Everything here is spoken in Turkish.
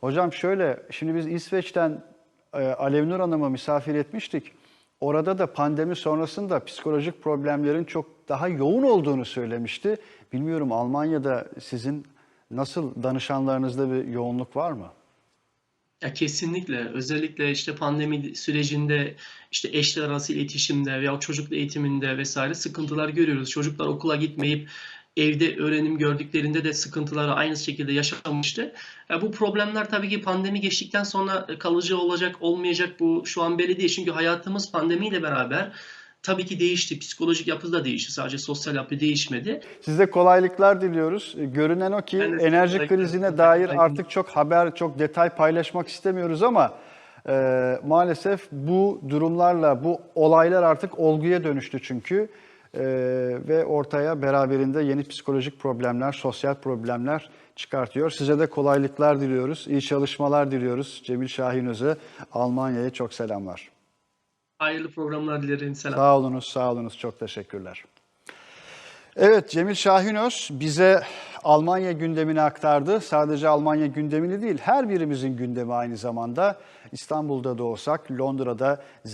Hocam şöyle, şimdi biz İsveç'ten e, Alevnur Hanım'ı misafir etmiştik. Orada da pandemi sonrasında psikolojik problemlerin çok daha yoğun olduğunu söylemişti. Bilmiyorum Almanya'da sizin nasıl danışanlarınızda bir yoğunluk var mı? Ya kesinlikle özellikle işte pandemi sürecinde işte eşler arası iletişimde veya çocuk eğitiminde vesaire sıkıntılar görüyoruz. Çocuklar okula gitmeyip evde öğrenim gördüklerinde de sıkıntıları aynı şekilde yaşamıştı. Ya bu problemler tabii ki pandemi geçtikten sonra kalıcı olacak olmayacak bu şu an belli değil. Çünkü hayatımız pandemiyle beraber tabii ki değişti. Psikolojik yapı da değişti. Sadece sosyal yapı değişmedi. Size kolaylıklar diliyoruz. Görünen o ki Ben enerji krizine dair artık çok haber, çok detay paylaşmak istemiyoruz ama e, maalesef bu durumlarla, bu olaylar artık olguya dönüştü çünkü. E, ve ortaya beraberinde yeni psikolojik problemler, sosyal problemler çıkartıyor. Size de kolaylıklar diliyoruz, iyi çalışmalar diliyoruz. Cemil Şahinöz'e Almanya'ya çok selamlar. Hayırlı programlar dilerim. Selam. Sağ olunuz, sağ olunuz. Çok teşekkürler. Evet, Cemil Şahinöz bize Almanya gündemini aktardı. Sadece Almanya gündemini değil, her birimizin gündemi aynı zamanda. İstanbul'da da olsak, Londra'da